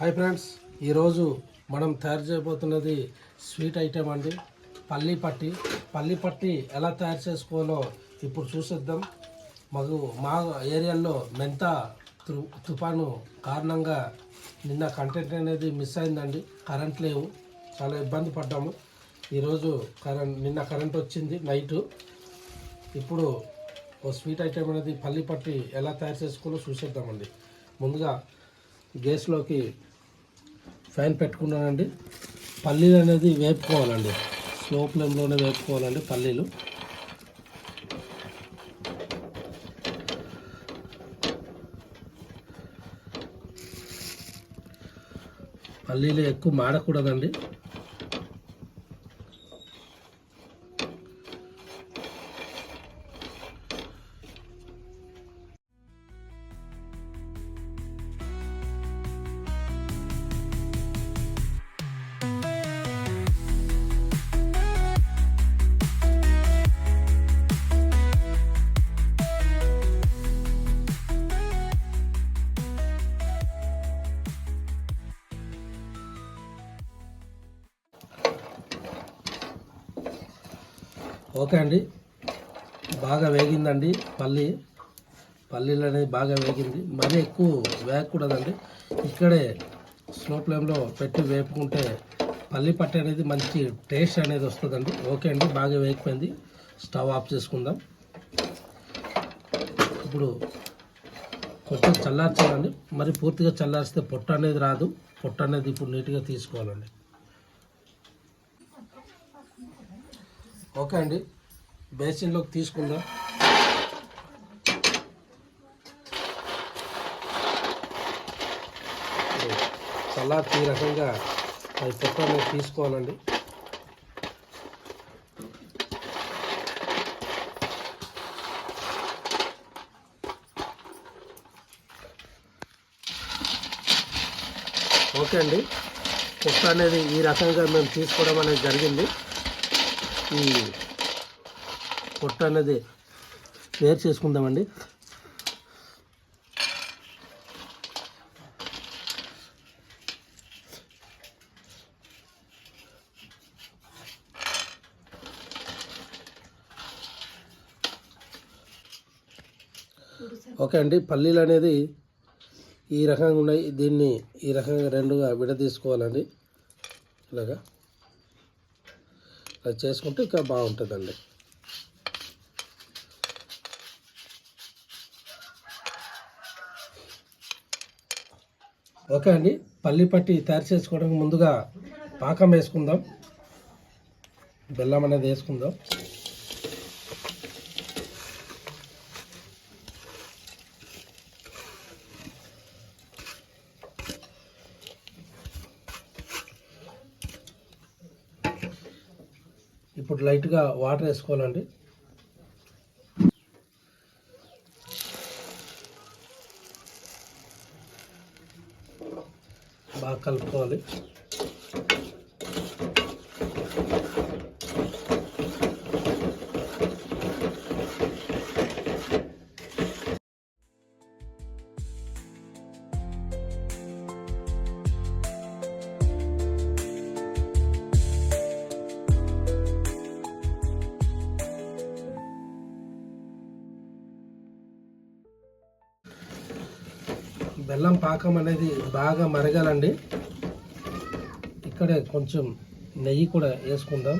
Hi friends ఈరోజు మనం తయారు చేయబోతున్నది స్వీట్ ఐటెం అండి. పల్లి పట్టి. పల్లి పట్టి ఎలా తయారు చేసుకోవాలో ఇప్పుడు చూసేద్దాం. మాకు మా ఏరియాలో మెంత తు తుఫాను కారణంగా నిన్న కంటెంట్ అనేది మిస్ అయిందండి. కరెంట్ లేవు. చాలా ఇబ్బంది పడ్డాము. ఈరోజు కరెంట్ నిన్న కరెంట్ వచ్చింది నైటు ఇప్పుడు ఓ స్వీట్ ఐటెం అనేది పల్లి పట్టి ఎలా తయారు చేసుకోవాలో చూసేద్దామండి. ముందుగా గ్యాస్లోకి ఫ్యాన్ పెట్టుకున్నానండి. పల్లీలు అనేది వేపుకోవాలండి. స్లో ఫ్లేమ్లోనే వేపుకోవాలండి పల్లీలు. పల్లీలు ఎక్కువ మాడకూడదండి. ఓకే అండి. బాగా వేగిందండి. పల్లి పల్లీలు అనేది బాగా వేగింది. మరీ ఎక్కువ వేగకూడదండి ఇక్కడే స్లో ఫ్లేమ్లో పెట్టి వేపుకుంటే పల్లి పట్టి అనేది మంచి టేస్ట్ అనేది వస్తుందండి. ఓకే అండి బాగా వేగిపోయింది. స్టవ్ ఆఫ్ చేసుకుందాం. ఇప్పుడు కొంచెం చల్లార్చాలండి. మరి పూర్తిగా చల్లారిస్తే పొట్టు అనేది రాదు. పొట్టు అనేది ఇప్పుడు నీట్గా తీసుకోవాలండి. ఓకే అండి. బేసిన్లోకి తీసుకుందాం. సలాడ్ ఈ రకంగా అది పొట్ట తీసుకోవాలండి. ఓకే అండి. పొట్ట అనేది ఈ రకంగా మేము తీసుకోవడం అనేది జరిగింది. ఈ పొట్ట అనేది వేరు చేసుకుందామండి. ఓకే అండి పల్లీలు అనేది ఈ రకంగా ఉన్నాయి. దీన్ని ఈ రకంగా రెండుగా విడదీసుకోవాలండి. ఇలాగా. అది చేసుకుంటే ఇంకా బాగుంటుందండి. ఓకే అండి పల్లి పట్టి తయారు చేసుకోవడానికి ముందుగా పాకం వేసుకుందాం. బెల్లం అనేది వేసుకుందాం. ఇప్పుడు లైట్గా వాటర్ వేసుకోవాలండి. బాగా కలుపుకోవాలి. బెల్లం పాకం అనేది బాగా మరగాలండి. ఇక్కడే కొంచెం నెయ్యి కూడా వేసుకుందాం.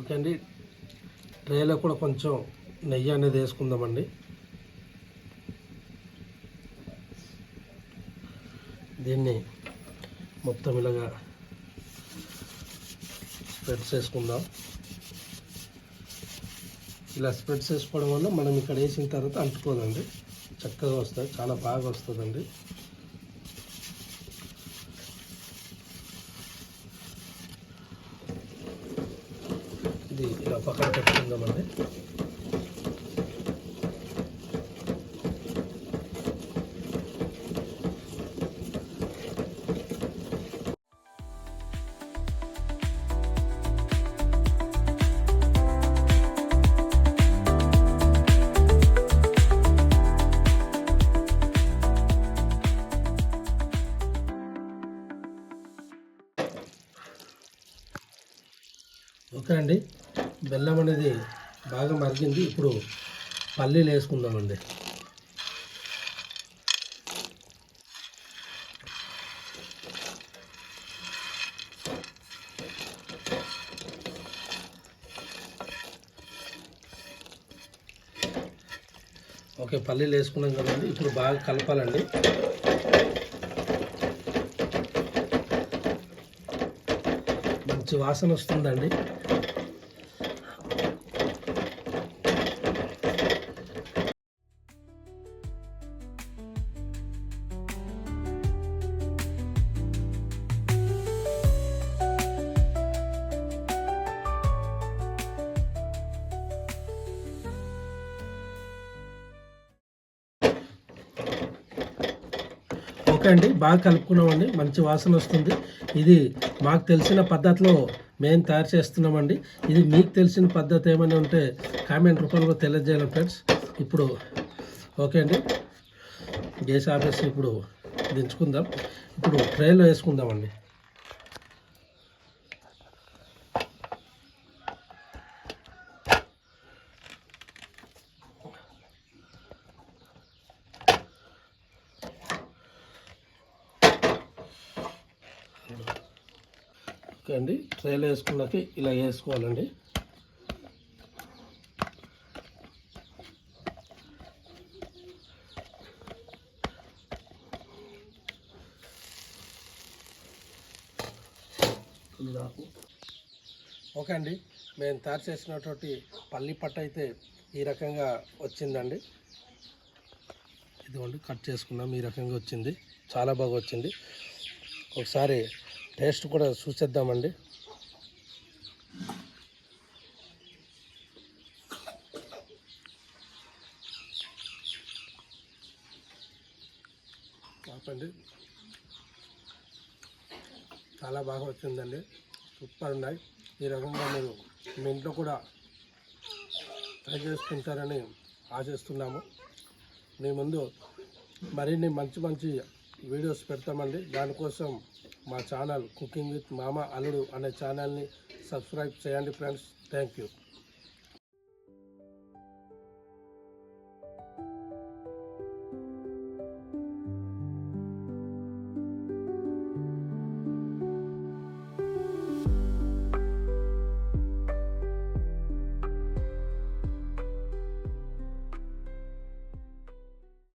ఓకే అండి. ట్రేలో కూడా కొంచెం నెయ్యి అనేది వేసుకుందామండి. దీన్ని మొత్తం ఇలాగా స్ప్రెడ్ చేసుకుందాం. ఇలా స్ప్రెడ్ చేసుకోవడం వల్ల మనం ఇక్కడ వేసిన తర్వాత అంటుకోదండి. చక్కగా వస్తుంది చాలా బాగా వస్తుందండి. ఇది ఇలా పక్కన పెట్టుకుందామండి. అండి బెల్లం అనేది బాగా మరిగింది. ఇప్పుడు పల్లీలు వేసుకుందామండి. ఓకే పల్లీలు వేసుకున్నాం కదండి. ఇప్పుడు బాగా కలపాలండి. మంచి వాసన వస్తుందండి. ఓకే అండి. బాగా కలుపుకున్నామండి. మంచి వాసన వస్తుంది. ఇది మాకు తెలిసిన పద్ధతిలో మేము తయారు చేస్తున్నామండి. ఇది మీకు తెలిసిన పద్ధతి ఏమైనా ఉంటే కామెంట్ రూపంలో తెలియజేయాలి ఫ్రెండ్స్. ఇప్పుడు ఓకే అండి. గ్యాస్ ఆఫీస్ ఇప్పుడు దించుకుందాం. ఇప్పుడు ట్రైలో వేసుకుందామండి. అండి ట్రైలో వేసుకున్నాక ఇలా వేసుకోవాలండి. ఓకే అండి. మేము తయారు చేసినటువంటి పల్లి పట్టు అయితే ఈ రకంగా వచ్చిందండి. ఇదిగోండి కట్ చేసుకున్నాం. ఈ రకంగా వచ్చింది. చాలా బాగా వచ్చింది. ఒకసారి టేస్ట్ కూడా చూసేద్దామండి. ఆపండి. చాలా బాగా వచ్చిందండి. సూపర్ ఉన్నాయి. ఈ రకంగా మీరు మీ ఇంట్లో కూడా ట్రై చేసుకుంటారని ఆశిస్తున్నాము. మీ ముందు మరిన్ని మంచి మంచి వీడియోస్ పెడతామండి. దానికోసం మా ఛానల్ కుకింగ్ విత్ మామ అల్లుడు అనే ఛానల్ని సబ్స్క్రైబ్ చేయండి ఫ్రెండ్స్. Thank you.